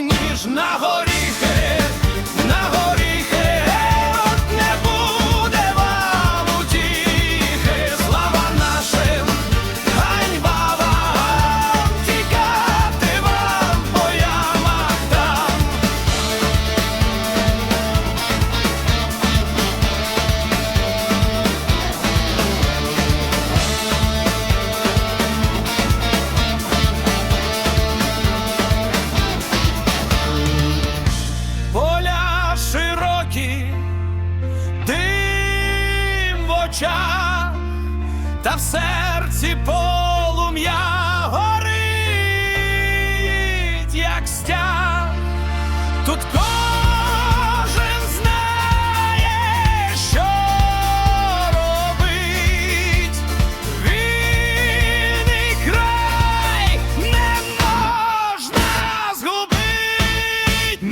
ніж на горіхи, очах, та в серці полум'я горить, як стяг. Тут кожен знає, що робить. Вільний край не можна згубить.